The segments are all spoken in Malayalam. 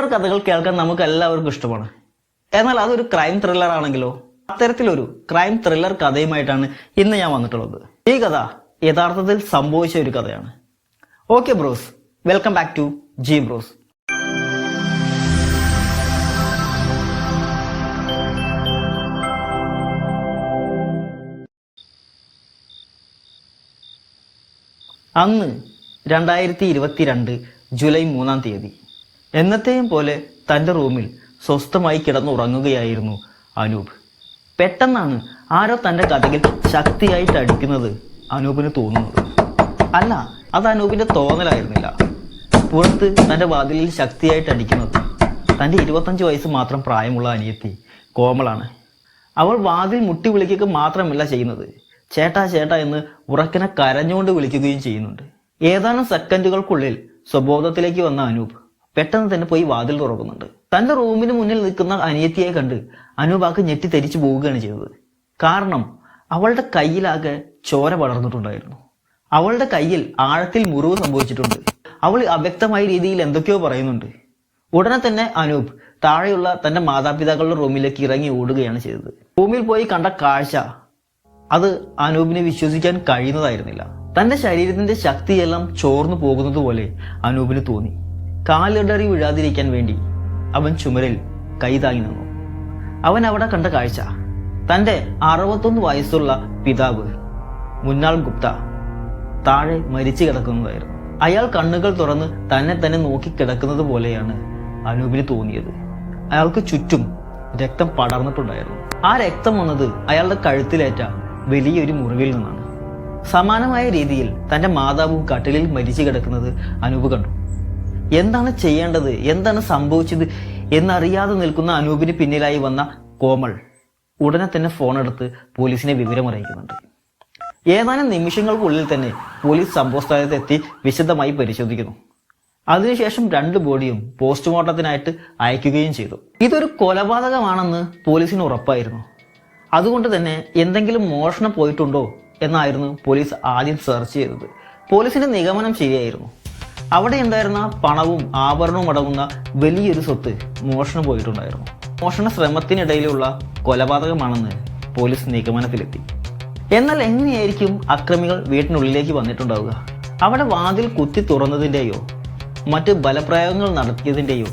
ത്രില്ലർ കഥകൾ കേൾക്കാൻ നമുക്ക് എല്ലാവർക്കും ഇഷ്ടമാണ്. എന്നാൽ അതൊരു ക്രൈം ത്രില്ലർ ആണെങ്കിലോ? അത്തരത്തിലൊരു ക്രൈം ത്രില്ലർ കഥയുമായിട്ടാണ് ഇന്ന് ഞാൻ വന്നിട്ടുള്ളത്. ഈ കഥ യഥാർത്ഥത്തിൽ സംഭവിച്ച ഒരു കഥയാണ്. Okay bros welcome back to G bros അന്ന് രണ്ടായിരത്തി ഇരുപത്തിരണ്ട് ജൂലൈ മൂന്നാം തീയതി എന്നത്തെയും പോലെ തന്റെ റൂമിൽ സ്വസ്ഥമായി കിടന്നുറങ്ങുകയായിരുന്നു അനൂപ്. പെട്ടെന്നാണ് ആരോ തന്റെ കഥകിൽ ശക്തിയായിട്ട് അടിക്കുന്നത് അനൂപിന് തോന്നുന്നത്. അല്ല അത് അനൂപിന്റെ തോന്നലായിരുന്നില്ല. പുറത്ത് തന്റെ വാതിലിൽ ശക്തിയായിട്ട് അടിക്കുന്നത് തന്റെ ഇരുപത്തഞ്ച് വയസ്സ് മാത്രം പ്രായമുള്ള അനിയത്തി കോമളാണ്. അവൾ വാതിൽ മുട്ടി വിളിക്കുക മാത്രമല്ല ചെയ്യുന്നത്. ചേട്ടാ ചേട്ടാ എന്ന് ഉറക്കനെ കരഞ്ഞുകൊണ്ട് വിളിക്കുകയും ചെയ്യുന്നുണ്ട്. ഏതാനും സെക്കൻഡുകൾക്കുള്ളിൽ സ്വബോധത്തിലേക്ക് വന്ന അനൂപ് പെട്ടെന്ന് തന്നെ പോയി വാതിൽ തുറക്കുന്നുണ്ട്. തന്റെ റൂമിന് മുന്നിൽ നിൽക്കുന്ന അനിയത്തിയെ കണ്ട് അനൂപ് ആക്ക് ഞെട്ടി തരിച്ചു പോവുകയാണ് ചെയ്തത്. കാരണം അവളുടെ കയ്യിലാകെ ചോര പടർന്നിട്ടുണ്ടായിരുന്നു. അവളുടെ കയ്യിൽ ആഴത്തിൽ മുറിവ് സംഭവിച്ചിട്ടുണ്ട്. അവൾ അവ്യക്തമായ രീതിയിൽ എന്തൊക്കെയോ പറയുന്നുണ്ട്. ഉടനെ തന്നെ അനൂപ് താഴെയുള്ള തന്റെ മാതാപിതാക്കളുടെ റൂമിലേക്ക് ഇറങ്ങി ഓടുകയാണ് ചെയ്തത്. റൂമിൽ പോയി കണ്ട കാഴ്ച അത് അനൂപിനെ വിശ്വസിക്കാൻ കഴിയുന്നതായിരുന്നില്ല. തന്റെ ശരീരത്തിന്റെ ശക്തിയെല്ലാം ചോർന്നു പോകുന്നത് പോലെ അനൂപിന് തോന്നി. കാലിടറി വീഴാതിരിക്കാൻ വേണ്ടി അവൻ ചുമരിൽ കൈതാങ്ങി നിന്നു. അവൻ അവിടെ കണ്ട കാഴ്ച. തന്റെ അറുപത്തൊന്ന് വയസ്സുള്ള പിതാവ് മുന്നാൾ ഗുപ്ത താഴെ മരിച്ചു കിടക്കുന്നതായിരുന്നു. അയാൾ കണ്ണുകൾ തുറന്ന് തന്നെ തന്നെ നോക്കി കിടക്കുന്നത് പോലെയാണ് അനൂപിന് തോന്നിയത്. അയാൾക്ക് ചുറ്റും രക്തം പടർന്നിട്ടുണ്ടായിരുന്നു. ആ രക്തം വന്നത് അയാളുടെ കഴുത്തിലേറ്റ വലിയൊരു മുറിവിൽ നിന്നാണ്. സമാനമായ രീതിയിൽ തന്റെ മാതാവും കട്ടിലിൽ മരിച്ചു കിടക്കുന്നത് അനൂപ് കണ്ടു. എന്താണ് ചെയ്യേണ്ടത്? എന്താണ് സംഭവിച്ചത്? എന്നറിയാതെ നിൽക്കുന്ന അനൂപിന് പിന്നിലായി വന്ന കോമൾ ഉടനെ തന്നെ ഫോൺ എടുത്ത് പോലീസിനെ വിവരം അറിയിക്കുന്നുണ്ട്. ഏതാനും നിമിഷങ്ങൾക്കുള്ളിൽ തന്നെ പോലീസ് സംഭവസ്ഥലത്തെത്തി വിശദമായി പരിശോധിക്കുന്നു. അതിനുശേഷം രണ്ട് ബോഡിയും പോസ്റ്റ്മോർട്ടത്തിനായിട്ട് അയക്കുകയും ചെയ്തു. ഇതൊരു കൊലപാതകമാണെന്ന് പോലീസിന് ഉറപ്പായിരുന്നു. അതുകൊണ്ട് തന്നെ എന്തെങ്കിലും മോഷണം പോയിട്ടുണ്ടോ എന്നായിരുന്നു പോലീസ് ആദ്യം സെർച്ച് ചെയ്തത്. പോലീസിന്റെ നിഗമനം ശരിയായിരുന്നു. അവിടെ ഉണ്ടായിരുന്ന പണവും ആഭരണവും അടങ്ങുന്ന വലിയൊരു സ്വത്ത് മോഷണം പോയിട്ടുണ്ടായിരുന്നു. മോഷണ ശ്രമത്തിനിടയിലുള്ള കൊലപാതകമാണെന്ന് പോലീസ് നിഗമനത്തിലെത്തി എന്നാൽ എങ്ങനെയായിരിക്കും അക്രമികൾ വീട്ടിനുള്ളിലേക്ക് വന്നിട്ടുണ്ടാവുക? അവിടെ വാതിൽ കുത്തി തുറന്നതിന്റെയോ മറ്റ് ബലപ്രയോഗങ്ങൾ നടത്തിയതിന്റെയോ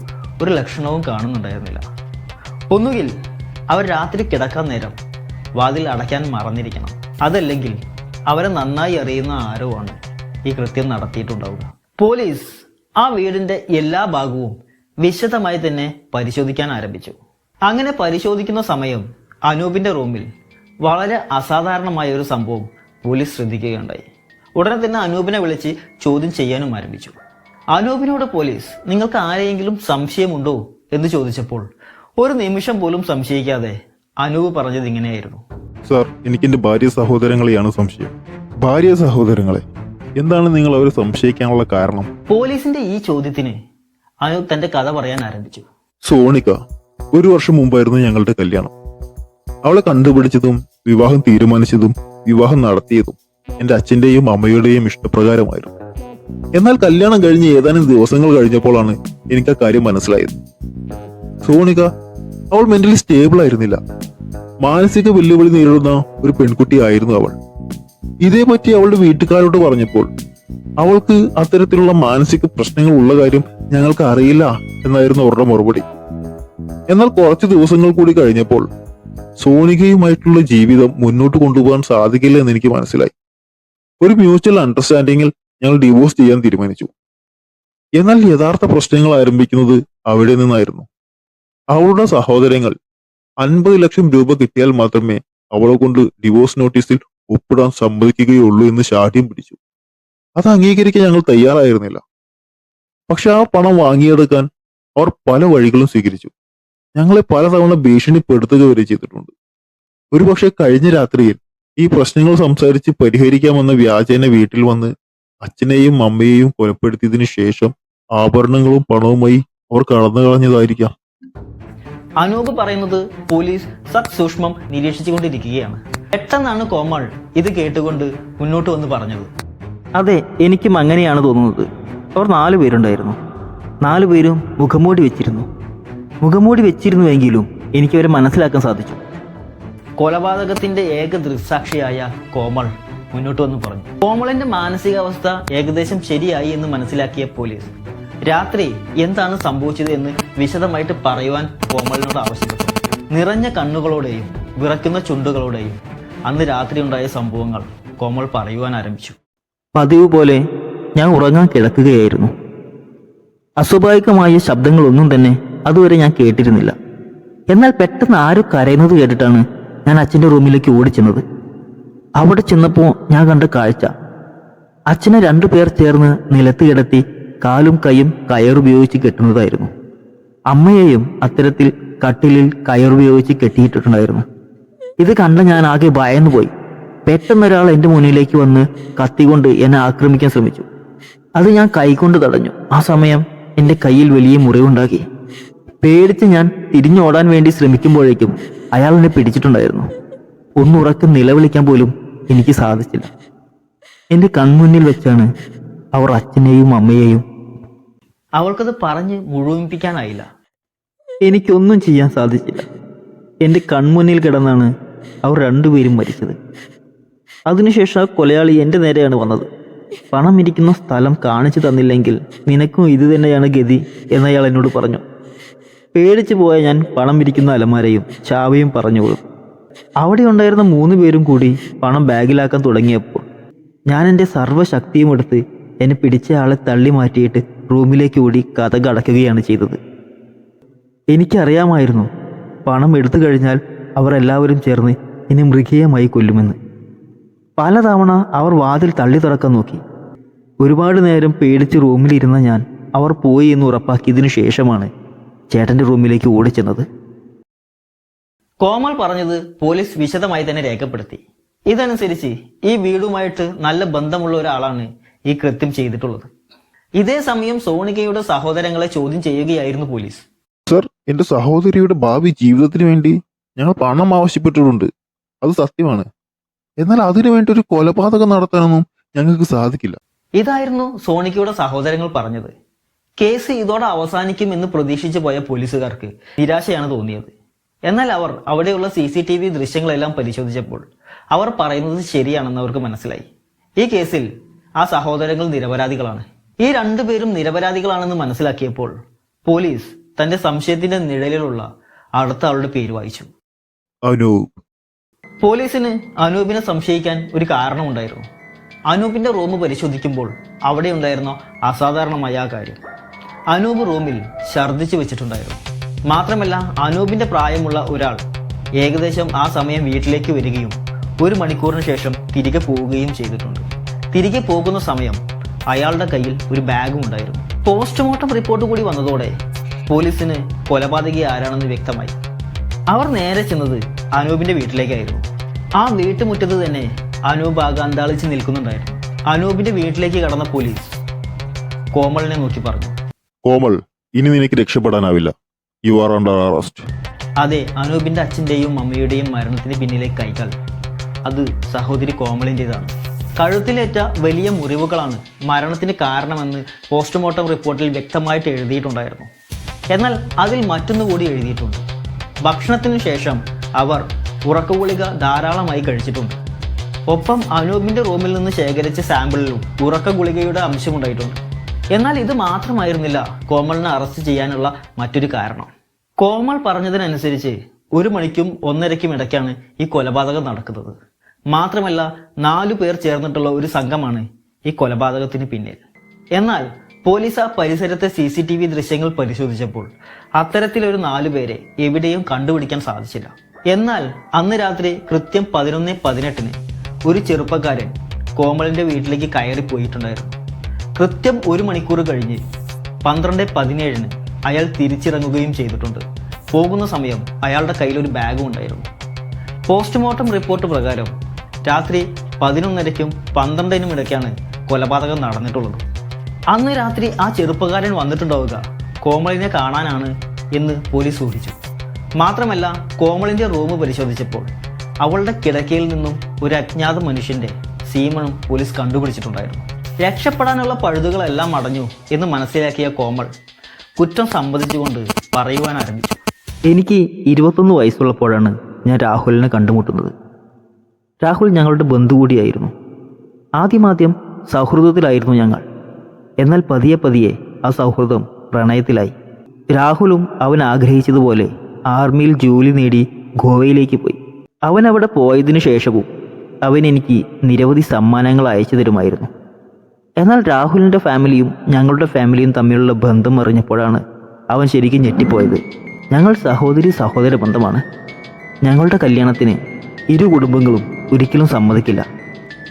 ഒരു ലക്ഷണവും കാണുന്നുണ്ടായിരുന്നില്ല. ഒന്നുകിൽ അവർ രാത്രി കിടക്കാൻ നേരം വാതിൽ അടയ്ക്കാൻ മറന്നിരിക്കണം. അതല്ലെങ്കിൽ അവരെ നന്നായി അറിയുന്ന ആരോ ആണ് ഈ കൃത്യം നടത്തിയിട്ടുണ്ടാവുക. പോലീസ് ആ വീടിന്റെ എല്ലാ ഭാഗവും വിശദമായി തന്നെ പരിശോധിക്കാൻ ആരംഭിച്ചു. അങ്ങനെ പരിശോധിക്കുന്ന സമയം അനൂപിന്റെ റൂമിൽ വളരെ അസാധാരണമായ ഒരു സംഭവം പോലീസ് ശ്രദ്ധിക്കുകയുണ്ടായി. ഉടനെ തന്നെ അനൂപിനെ വിളിച്ച് ചോദ്യം ചെയ്യാനും ആരംഭിച്ചു. അനൂപിനോട് പോലീസ് നിങ്ങൾക്ക് ആരെയെങ്കിലും സംശയമുണ്ടോ? എന്ന് ചോദിച്ചപ്പോൾ ഒരു നിമിഷം പോലും സംശയിക്കാതെ അനൂപ് പറഞ്ഞത് ഇങ്ങനെയായിരുന്നു. സാർ എനിക്ക് എന്റെ ഭാര്യ സഹോദരങ്ങളെയാണ് സംശയം. ഭാര്യ സഹോദരങ്ങളെ എന്താണ് നിങ്ങൾ അവരെ സംശയിക്കാനുള്ള കാരണം? പോലീസിന്റെ ഈ ചോദ്യത്തിന് അനൂപ് തന്റെ കഥ പറയാൻ ആരംഭിച്ചു. സോണിക ഒരു വർഷം മുമ്പായിരുന്നു ഞങ്ങളുടെ കല്യാണം. അവളെ കണ്ടുപിടിച്ചതും വിവാഹം തീരുമാനിച്ചതും വിവാഹം നടത്തിയതും എന്റെ അച്ഛന്റെയും അമ്മയുടെയും ഇഷ്ടപ്രകാരമായിരുന്നു. എന്നാൽ കല്യാണം കഴിഞ്ഞ് ഏതാനും ദിവസങ്ങൾ കഴിഞ്ഞപ്പോഴാണ് എനിക്ക് ആ കാര്യം മനസ്സിലായത്. സോണിക അവൾ മെന്റലി സ്റ്റേബിൾ ആയിരുന്നില്ല. മാനസിക വെല്ലുവിളി നേരിടുന്ന ഒരു പെൺകുട്ടിയായിരുന്നു അവൾ. ഇതേപറ്റി അവളുടെ വീട്ടുകാരോട് പറഞ്ഞപ്പോൾ അവൾക്ക് അത്തരത്തിലുള്ള മാനസിക പ്രശ്നങ്ങൾ ഉള്ള കാര്യം ഞങ്ങൾക്ക് അറിയില്ല എന്നായിരുന്നു അവരുടെ മറുപടി. എന്നാൽ കുറച്ച് ദിവസങ്ങൾ കൂടി കഴിഞ്ഞപ്പോൾ സോണികയുമായിട്ടുള്ള ജീവിതം മുന്നോട്ട് കൊണ്ടുപോകാൻ സാധിക്കില്ല എന്ന് എനിക്ക് മനസ്സിലായി. ഒരു മ്യൂച്വൽ അണ്ടർസ്റ്റാൻഡിങ്ങിൽ ഞങ്ങൾ ഡിവോഴ്സ് ചെയ്യാൻ തീരുമാനിച്ചു. എന്നാൽ യഥാർത്ഥ പ്രശ്നങ്ങൾ ആരംഭിക്കുന്നത് അവിടെ നിന്നായിരുന്നു. അവളുടെ സഹോദരങ്ങൾ അൻപത് ലക്ഷം രൂപ കിട്ടിയാൽ മാത്രമേ അവളെ കൊണ്ട് ഡിവോഴ്സ് നോട്ടീസിൽ ഒപ്പിടാൻ സമ്മതിക്കുകയുള്ളൂ എന്ന് ശാഠ്യം പിടിച്ചു. അത് അംഗീകരിക്കാൻ ഞങ്ങൾ തയ്യാറായിരുന്നില്ല. പക്ഷെ ആ പണം വാങ്ങിയെടുക്കാൻ അവർ പല വഴികളും സ്വീകരിച്ചു. ഞങ്ങളെ പലതവണ ഭീഷണിപ്പെടുത്തുക വരെ ചെയ്തിട്ടുണ്ട്. ഒരുപക്ഷെ കഴിഞ്ഞ രാത്രിയിൽ ഈ പ്രശ്നങ്ങൾ സംസാരിച്ച് പരിഹരിക്കാമെന്ന വ്യാജേന വീട്ടിൽ വന്ന് അച്ഛനെയും അമ്മയെയും കൊലപ്പെടുത്തിയതിനു ശേഷം ആഭരണങ്ങളും പണവുമായി അവർ കടന്നു കളഞ്ഞതായിരിക്കാം. അനൂപ് പറയുന്നത് പോലീസ് സസൂക്ഷ്മം നിരീക്ഷിച്ചുകൊണ്ടിരിക്കുകയാണ്. പെട്ടെന്നാണ് കോമൾ ഇത് കേട്ടുകൊണ്ട് മുന്നോട്ട് വന്ന് പറഞ്ഞത്. അതെ എനിക്കും അങ്ങനെയാണ് തോന്നുന്നത്. അവർ നാലു പേരുണ്ടായിരുന്നു. നാലു പേരും മുഖംമൂടി വെച്ചിരുന്നു. മുഖംമൂടി വെച്ചിരുന്നുവെങ്കിലും എനിക്കവരെ മനസ്സിലാക്കാൻ സാധിച്ചു. കൊലപാതകത്തിന്റെ ഏക ദൃക്സാക്ഷിയായ കോമൾ മുന്നോട്ട് വന്ന് പറഞ്ഞു. കോമളിന്റെ മാനസികാവസ്ഥ ഏകദേശം ശരിയായി എന്ന് മനസ്സിലാക്കിയ പോലീസ് രാത്രി എന്താണ് സംഭവിച്ചത് എന്ന് വിശദമായിട്ട് പറയുവാൻ കോമളിനോട് ആവശ്യപ്പെട്ടു. നിറഞ്ഞ കണ്ണുകളോടെയും വിറയ്ക്കുന്ന ചുണ്ടുകളോടെയും അന്ന് രാത്രി ഉണ്ടായ സംഭവങ്ങൾ കോമൾ പറയുവാൻ ആരംഭിച്ചു. പതിവ് പോലെ ഞാൻ ഉറങ്ങാൻ കിടക്കുകയായിരുന്നു. അസ്വാഭാവികമായ ശബ്ദങ്ങളൊന്നും തന്നെ അതുവരെ ഞാൻ കേട്ടിരുന്നില്ല. എന്നാൽ പെട്ടെന്ന് ആരോ കരയുന്നത് കേട്ടിട്ടാണ് ഞാൻ അച്ഛന്റെ റൂമിലേക്ക് ഓടിച്ചെന്നത് അവിടെ ചെന്നപ്പോൾ ഞാൻ കണ്ട കാഴ്ച. അച്ഛനെ രണ്ടു പേർ ചേർന്ന് നിലത്ത് കിടത്തി കാലും കൈയും കയറുപയോഗിച്ച് കെട്ടുന്നതായിരുന്നു. അമ്മയെയും അത്തരത്തിൽ കട്ടിലിൽ കയറുപയോഗിച്ച് കെട്ടിയിട്ടിട്ടുണ്ടായിരുന്നു ഇത് കണ്ട ഞാൻ ആകെ ഭയന്നു പോയി പെട്ടെന്നൊരാൾ എന്റെ മുന്നിലേക്ക് വന്ന് കത്തികൊണ്ട് എന്നെ ആക്രമിക്കാൻ ശ്രമിച്ചു. അത് ഞാൻ കൈകൊണ്ട് തടഞ്ഞു. ആ സമയം എന്റെ കയ്യിൽ വലിയ മുറിവുണ്ടാക്കി. പേടിച്ച് ഞാൻ തിരിഞ്ഞോടാൻ വേണ്ടി ശ്രമിക്കുമ്പോഴേക്കും അയാൾ എന്നെ പിടിച്ചിട്ടുണ്ടായിരുന്നു. ഒന്നുറക്കം നിലവിളിക്കാൻ പോലും എനിക്ക് സാധിച്ചില്ല. എന്റെ കൺമുന്നിൽ വെച്ചാണ് അവർ അച്ഛനെയും അമ്മയെയും അവൾക്കത് പറഞ്ഞ് മുഴുവിപ്പിക്കാനായില്ല. എനിക്കൊന്നും ചെയ്യാൻ സാധിച്ചില്ല. എന്റെ കൺമുന്നിൽ കിടന്നാണ് അവർ രണ്ടുപേരും മരിച്ചത്. അതിനുശേഷം ആ കൊലയാളി എന്റെ നേരെയാണ് വന്നത്. പണം ഇരിക്കുന്ന സ്ഥലം കാണിച്ചു തന്നില്ലെങ്കിൽ നിനക്കും ഇത് തന്നെയാണ് ഗതി എന്നയാൾ എന്നോട് പറഞ്ഞു. പേടിച്ചു പോയ ഞാൻ പണം ഇരിക്കുന്ന അലമാരയും ചാവയും കൊടുത്തു. അവിടെ ഉണ്ടായിരുന്ന മൂന്ന് പേരും കൂടി പണം ബാഗിലാക്കാൻ തുടങ്ങിയപ്പോൾ ഞാൻ എന്റെ സർവശക്തിയും എടുത്ത് എന്നെ പിടിച്ച ആളെ തള്ളി മാറ്റിയിട്ട് റൂമിലേക്ക് ഓടി കഥ അടയ്ക്കുകയാണ് ചെയ്തത്. എനിക്കറിയാമായിരുന്നു പണം എടുത്തു കഴിഞ്ഞാൽ അവർ എല്ലാവരും ചേർന്ന് ഇനി മൃഗീയമായി കൊല്ലുമെന്ന്. പലതവണ അവർ വാതിൽ തള്ളി തുറക്കാൻ നോക്കി. ഒരുപാട് നേരം പേടിച്ച് റൂമിലിരുന്ന ഞാൻ അവർ പോയി എന്ന് ഉറപ്പാക്കിയതിനു ശേഷമാണ് ചേട്ടന്റെ റൂമിലേക്ക് ഓടിച്ചെന്നത്. കോമൾ പറഞ്ഞത് പോലീസ് വിശദമായി തന്നെ രേഖപ്പെടുത്തി. ഇതനുസരിച്ച് ഈ വീടുമായിട്ട് നല്ല ബന്ധമുള്ള ഒരാളാണ് ഈ കൃത്യം ചെയ്തിട്ടുള്ളത്. ഇതേ സമയം സോണികയുടെ സഹോദരങ്ങളെ ചോദ്യം ചെയ്യുകയായിരുന്നു പോലീസ്. സർ എന്റെ സഹോദരിയുടെ ഭാവി ജീവിതത്തിന് വേണ്ടി ഞങ്ങൾ പണം ആവശ്യപ്പെട്ടിട്ടുണ്ട്. അത് സത്യമാണ്. എന്നാൽ അതിനു വേണ്ടി ഒരു കൊലപാതകം നടത്താനൊന്നും ഞങ്ങൾക്ക് സാധിക്കില്ല. ഇതായിരുന്നു സോണിക്കയുടെ സഹോദരങ്ങൾ പറഞ്ഞത്. കേസ് ഇതോടെ അവസാനിക്കും എന്ന് പ്രതീക്ഷിച്ചു പോയ പോലീസുകാർക്ക് നിരാശയാണ് തോന്നിയത്. എന്നാൽ അവർ അവിടെയുള്ള സി സി ടി വി ദൃശ്യങ്ങളെല്ലാം പരിശോധിച്ചപ്പോൾ അവർ പറയുന്നത് ശരിയാണെന്ന് അവർക്ക് മനസ്സിലായി. ഈ കേസിൽ ആ സഹോദരങ്ങൾ നിരപരാധികളാണ്. ഈ രണ്ടുപേരും നിരപരാധികളാണെന്ന് മനസ്സിലാക്കിയപ്പോൾ പോലീസ് തന്റെ സംശയത്തിന്റെ നിഴലിലുള്ള അടുത്ത ആളുടെ പേര് വായിച്ചു. അനൂപ് പോലീസിന് അനൂപിനെ സംശയിക്കാൻ ഒരു കാരണമുണ്ടായിരുന്നു. അനൂപിന്റെ റൂം പരിശോധിക്കുമ്പോൾ അവിടെ ഉണ്ടായിരുന്ന അസാധാരണമായ കാര്യം. അനൂപ് റൂമിൽ ഛർദ്ദിച്ചു വെച്ചിട്ടുണ്ടായിരുന്നു. മാത്രമല്ല അനൂപിന്റെ പ്രായമുള്ള ഒരാൾ ഏകദേശം ആ സമയം വീട്ടിലേക്ക് വരികയും ഒരു മണിക്കൂറിന് ശേഷം തിരികെ പോവുകയും ചെയ്തിട്ടുണ്ട്. തിരികെ പോകുന്ന സമയം അയാളുടെ കയ്യിൽ ഒരു ബാഗും ഉണ്ടായിരുന്നു. പോസ്റ്റ്മോർട്ടം റിപ്പോർട്ട് കൂടി വന്നതോടെ പോലീസിന് കൊലപാതകി ആരാണെന്ന് വ്യക്തമായി. അവർ നേരെ ചെന്നത് അനൂപിന്റെ വീട്ടിലേക്കായിരുന്നു. ആ വീട്ടുമുറ്റത്ത് തന്നെ അനൂപ് ആകാന്താളിച്ച് നിൽക്കുന്നുണ്ടായിരുന്നു. അനൂപിന്റെ വീട്ടിലേക്ക് കടന്ന പോലീസ് കോമളിനെ നോക്കി പറഞ്ഞു. കോമൾ ഇനി നിനക്ക് രക്ഷപ്പെടാനാവില്ല. യു ആർ അണ്ടർ അറസ്റ്റ് അതെ അനൂപിന്റെ അച്ഛന്റെയും അമ്മയുടെയും മരണത്തിന് പിന്നിലെ കൈകൾ. അത് സഹോദരി കോമളിന്റെതാണ് കഴുത്തിലേറ്റ വലിയ മുറിവുകളാണ് മരണത്തിന് കാരണമെന്ന് പോസ്റ്റ്മോർട്ടം റിപ്പോർട്ടിൽ വ്യക്തമായിട്ട് എഴുതിയിട്ടുണ്ടായിരുന്നു. എന്നാൽ അതിൽ മറ്റൊന്നുകൂടി എഴുതിയിട്ടുണ്ട്. ഭക്ഷണത്തിനു ശേഷം അവർ ഉറക്കഗുളിക ധാരാളമായി കഴിച്ചിട്ടുണ്ട് ഒപ്പം അനൂപിന്റെ റൂമിൽ നിന്ന് ശേഖരിച്ച സാമ്പിളിലും ഉറക്ക ഗുളികയുടെ അംശമുണ്ടായിട്ടുണ്ട്. എന്നാൽ ഇത് മാത്രമായിരുന്നില്ല കോമളിനെ അറസ്റ്റ് ചെയ്യാനുള്ള മറ്റൊരു കാരണം. കോമൾ പറഞ്ഞതിനനുസരിച്ച് ഒരു മണിക്കും ഒന്നരയ്ക്കും ഇടയ്ക്കാണ് ഈ കൊലപാതകം നടക്കുന്നത്. മാത്രമല്ല നാലു പേർ ചേർന്നിട്ടുള്ള ഒരു സംഘമാണ് ഈ കൊലപാതകത്തിന് പിന്നിൽ. എന്നാൽ പോലീസ് ആ പരിസരത്തെ സി സി ടി വി ദൃശ്യങ്ങൾ പരിശോധിച്ചപ്പോൾ അത്തരത്തിലൊരു നാലുപേരെ എവിടെയും കണ്ടുപിടിക്കാൻ സാധിച്ചില്ല. എന്നാൽ അന്ന് രാത്രി കൃത്യം പതിനൊന്ന് പതിനെട്ടിന് ഒരു ചെറുപ്പക്കാരൻ കോമളിന്റെ വീട്ടിലേക്ക് കയറി പോയിട്ടുണ്ടായിരുന്നു. കൃത്യം ഒരു മണിക്കൂർ കഴിഞ്ഞ് പന്ത്രണ്ട് പതിനേഴിന് അയാൾ തിരിച്ചിറങ്ങുകയും ചെയ്തിട്ടുണ്ട്. പോകുന്ന സമയം അയാളുടെ കയ്യിൽ ഒരു ബാഗും ഉണ്ടായിരുന്നു. പോസ്റ്റ്മോർട്ടം റിപ്പോർട്ട് പ്രകാരം രാത്രി പതിനൊന്നരയ്ക്കും പന്ത്രണ്ടിനും ഇടയ്ക്കാണ് കൊലപാതകം നടന്നിട്ടുള്ളത്. അന്ന് രാത്രി ആ ചെറുപ്പക്കാരൻ വന്നിട്ടുണ്ടാവുക. കോമളിനെ കാണാനാണ് എന്ന് പോലീസ് ഊഹിച്ചു. മാത്രമല്ല കോമളിന്റെ റൂം പരിശോധിച്ചപ്പോൾ അവളുടെ കിടക്കയിൽ നിന്നും ഒരു അജ്ഞാത മനുഷ്യന്റെ സീമണും പോലീസ് കണ്ടുപിടിച്ചിട്ടുണ്ടായിരുന്നു. രക്ഷപ്പെടാനുള്ള പഴുതുകളെല്ലാം അടഞ്ഞു എന്ന് മനസ്സിലാക്കിയ കോമൾ കുറ്റം സമ്മതിച്ചുകൊണ്ട് പറയുവാൻ ആരംഭിച്ചു. എനിക്ക് ഇരുപത്തൊന്ന് വയസ്സുള്ളപ്പോഴാണ് ഞാൻ രാഹുലിനെ കണ്ടുമുട്ടുന്നത്. രാഹുൽ ഞങ്ങളുടെ ബന്ധു കൂടിയായിരുന്നു ആദ്യമാദ്യം സൗഹൃദത്തിലായിരുന്നു ഞങ്ങൾ. എന്നാൽ പതിയെ പതിയെ ആ സൗഹൃദം പ്രണയത്തിലായി. രാഹുലും അവൻ ആഗ്രഹിച്ചതുപോലെ ആർമിയിൽ ജോലി നേടി ഗോവയിലേക്ക് പോയി. അവൻ അവിടെ പോയതിനു ശേഷവും അവൻ എനിക്ക് നിരവധി സമ്മാനങ്ങൾ അയച്ചു തരുമായിരുന്നു. എന്നാൽ രാഹുലിന്റെ ഫാമിലിയും ഞങ്ങളുടെ ഫാമിലിയും തമ്മിലുള്ള ബന്ധം അറിഞ്ഞപ്പോഴാണ് അവൻ ശരിക്കും ഞെട്ടിപ്പോയത്. ഞങ്ങൾ സഹോദരി സഹോദര ബന്ധമാണ്. ഞങ്ങളുടെ കല്യാണത്തിന് ഇരു കുടുംബങ്ങളും ഒരിക്കലും സമ്മതിക്കില്ല.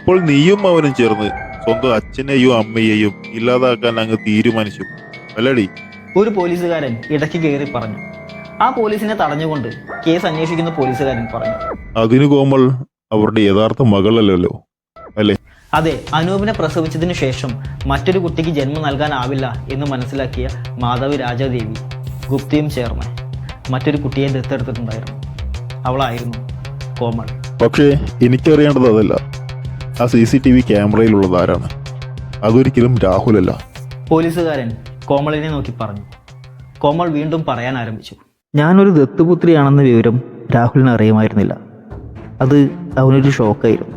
അപ്പോൾ നീയും അവനും ചേർന്ന് സ്വന്തം അച്ഛനെയും അമ്മയെയും ഇല്ലാതാക്കാൻ അങ്ങ് തീരുമാനിച്ചു. അല്ലടി. ഒരു പോലീസുകാരൻ ഇടയ്ക്ക് കയറി പറഞ്ഞു. ആ പോലീസിനെ തടഞ്ഞുകൊണ്ട് കേസ് അന്വേഷിക്കുന്ന പോലീസുകാരൻ പറഞ്ഞു. അതിനു കോമൾ അവരുടെ യഥാർത്ഥ മകളല്ലല്ലോ. അല്ലേ? അതെ അനൂപിനെ പ്രസവിച്ചതിനു ശേഷം മറ്റൊരു കുട്ടിക്ക് ജന്മം നൽകാനാവില്ല എന്ന് മനസ്സിലാക്കിയ മാധവ് രാജാദേവി ഗുപ്തയും ചേർന്ന് മറ്റൊരു കുട്ടിയെ ദത്തെടുത്തിട്ടുണ്ടായിരുന്നു. അവളായിരുന്നു കോമൾ. പക്ഷേ എനിക്കറിയേണ്ടത് അതല്ല. ആ സി സി ടി വി ക്യാമറയിലുള്ളത് ആരാണ് അതൊരിക്കലും രാഹുലല്ല. പോലീസുകാരൻ കോമളിനെ നോക്കി പറഞ്ഞു. കോമൾ വീണ്ടും പറയാൻ ആരംഭിച്ചു. ഞാനൊരു ദത്തുപുത്രിയാണെന്ന വിവരം രാഹുലിന് അറിയുമായിരുന്നില്ല. അത് അവനൊരു ഷോക്കായിരുന്നു.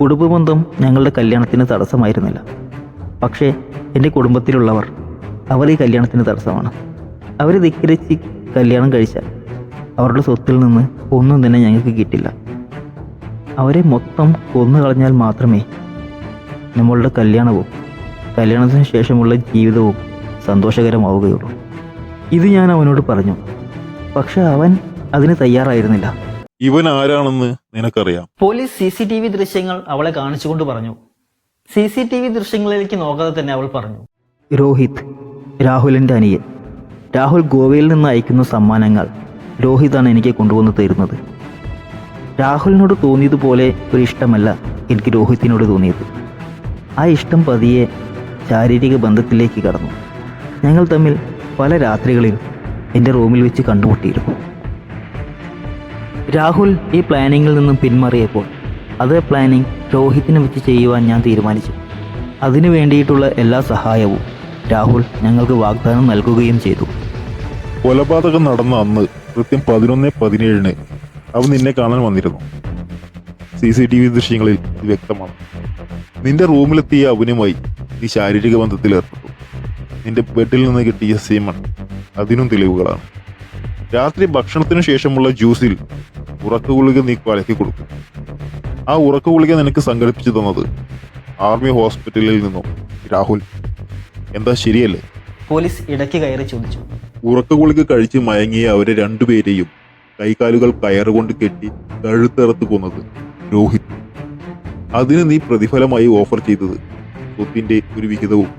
കുടുംബ ബന്ധം ഞങ്ങളുടെ കല്യാണത്തിന് തടസ്സമായിരുന്നില്ല. പക്ഷേ എന്റെ കുടുംബത്തിലുള്ളവർ അവർ ഈ കല്യാണത്തിന് തടസ്സമാണ്. അവർ ധിക്കരിച്ച് കല്യാണം കഴിച്ചാൽ അവരുടെ സ്വത്തിൽ നിന്ന് ഒന്നും തന്നെ ഞങ്ങൾക്ക് കിട്ടില്ല. അവരെ മൊത്തം കൊന്നു കളഞ്ഞാൽ മാത്രമേ നമ്മളുടെ കല്യാണവും കല്യാണത്തിന് ശേഷമുള്ള ജീവിതവും സന്തോഷകരമാവുകയുള്ളൂ. ഇത് ഞാൻ അവനോട് പറഞ്ഞു. പക്ഷെ അവൻ അതിന് തയ്യാറായിരുന്നില്ല. ഇവൻ ആരാണെന്ന് നിനക്കറിയാം. Police C C T V ദൃശ്യങ്ങൾ അവളെ കാണിച്ചുകൊണ്ട് പറഞ്ഞു. സി സി ടി വി ദൃശ്യങ്ങളിലേക്ക് നോക്കാതെ തന്നെ അവൾ പറഞ്ഞു. രോഹിത് രാഹുലിന്റെ അനിയൻ. രാഹുൽ ഗോവയിൽ നിന്ന് അയക്കുന്ന സമ്മാനങ്ങൾ രോഹിതാണ് എനിക്ക് കൊണ്ടുവന്ന് തരുന്നത്. രാഹുലിനോട് തോന്നിയതുപോലെ ഒരു ഇഷ്ടമല്ല എനിക്ക് രോഹിത്തിനോട് തോന്നിയത്. ആ ഇഷ്ടം പതിയെ ശാരീരിക ബന്ധത്തിലേക്ക് കടന്നു. ഞങ്ങൾ തമ്മിൽ പല രാത്രികളിൽ എന്റെ റൂമിൽ വെച്ച് കണ്ടുമുട്ടിയിരുന്നു. രാഹുൽ ഈ പ്ലാനിങ്ങിൽ നിന്നും പിന്മാറിയപ്പോൾ അതേ പ്ലാനിങ് രോഹിത്തിനെ വെച്ച് ചെയ്യുവാൻ ഞാൻ തീരുമാനിച്ചു. അതിനു വേണ്ടിയിട്ടുള്ള എല്ലാ സഹായവും രാഹുൽ ഞങ്ങൾക്ക് വാഗ്ദാനം നൽകുകയും ചെയ്തു. കൊലപാതകം നടന്ന അന്ന് കൃത്യം പതിനൊന്ന് പതിനേഴിന് അവൻ നിന്നെ കാണാൻ വന്നിരുന്നു. സി സി ടി വി ദൃശ്യങ്ങളിൽ ഇത് വ്യക്തമാണ്. നിന്റെ റൂമിലെത്തിയ അവനുമായി നീ ശാരീരിക ബന്ധത്തിൽ ഏർപ്പെട്ടു. നിന്റെ ബെഡിൽ നിന്ന് കിട്ടിയ സീമൺ അതിനും തെളിവുകളാണ്. രാത്രി ഭക്ഷണത്തിനു ശേഷമുള്ള ജ്യൂസിൽ ഉറക്കഗുളിക നീ കലക്കി കൊടുക്കും ആ ഉറക്കഗുളിക നിനക്ക് സംഘടിപ്പിച്ചു തന്നത് ആർമി ഹോസ്പിറ്റലിൽ നിന്നും രാഹുൽ? എന്താ ശരിയല്ലേ? പോലീസ് ഇടയ്ക്ക് കയറി ചോദിച്ചു. ഉറക്കഗുളിക കഴിച്ച് മയങ്ങിയ അവരെ രണ്ടുപേരെയും കൈകാലുകൾ കയറുകൊണ്ട് കെട്ടി കഴുത്തറുത്ത് കൊന്നത് രോഹിത്. അതിന് നീ പ്രതിഫലമായി ഓഫർ ചെയ്തത് സ്വത്തിന്റെ ഒരു വിഹിതവും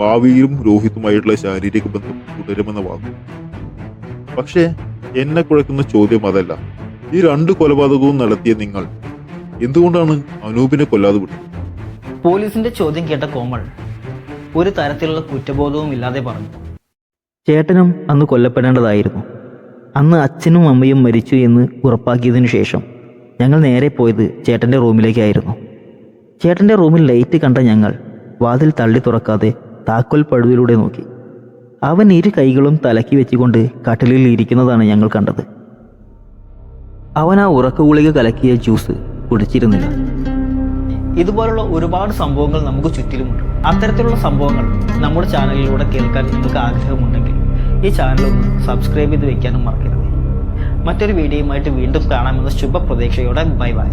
ഭാവിയിലും രോഹിത്തുമായിട്ടുള്ള ശാരീരിക ബന്ധം തുടരുമെന്ന വാക്കും. പക്ഷേ എന്നെ കുഴക്കുന്ന ചോദ്യം അതല്ല. ഈ രണ്ട് കൊലപാതകവും നടത്തിയ നിങ്ങൾ എന്തുകൊണ്ടാണ് അനൂപിനെ കൊല്ലാതെ വിട്ടത്? പോലീസിന്റെ ചോദ്യം കേട്ട കോമൾ ഒരു തരത്തിലുള്ള കുറ്റബോധവും ഇല്ലാതെ പറഞ്ഞു. ചേട്ടനും അന്ന് കൊല്ലപ്പെടേണ്ടതായിരുന്നു. അന്ന് അച്ഛനും അമ്മയും മരിച്ചു എന്ന് ഉറപ്പാക്കിയതിനു ശേഷം ഞങ്ങൾ നേരെ പോയത് ചേട്ടന്റെ റൂമിലേക്കായിരുന്നു. ചേട്ടന്റെ റൂമിൽ ലൈറ്റ് കണ്ട ഞങ്ങൾ വാതിൽ തള്ളി തുറക്കാതെ താക്കോൽ പഴുതിലൂടെ നോക്കി. അവൻ ഇരു കൈകളും തലക്കി വെച്ചുകൊണ്ട് കട്ടിലിൽ ഇരിക്കുന്നതാണ് ഞങ്ങൾ കണ്ടത്. അവൻ ആ ഉറക്ക ഗുളിക കലക്കിയ ജ്യൂസ് കുടിച്ചിരുന്നില്ല. ഇതുപോലുള്ള ഒരുപാട് സംഭവങ്ങൾ നമുക്ക് ചുറ്റിലുമുണ്ട്. അത്തരത്തിലുള്ള സംഭവങ്ങൾ നമ്മുടെ ചാനലിലൂടെ കേൾക്കാൻ നിങ്ങൾക്ക് ആഗ്രഹമുണ്ടെങ്കിൽ ഈ ചാനൽ ഒന്ന് സബ്സ്ക്രൈബ് ചെയ്ത് വെക്കാനും മറക്കരുത്. മറ്റൊരു വീഡിയോയുമായിട്ട് വീണ്ടും കാണാമെന്ന ശുഭപ്രതീക്ഷയോടെ ബൈ ബൈ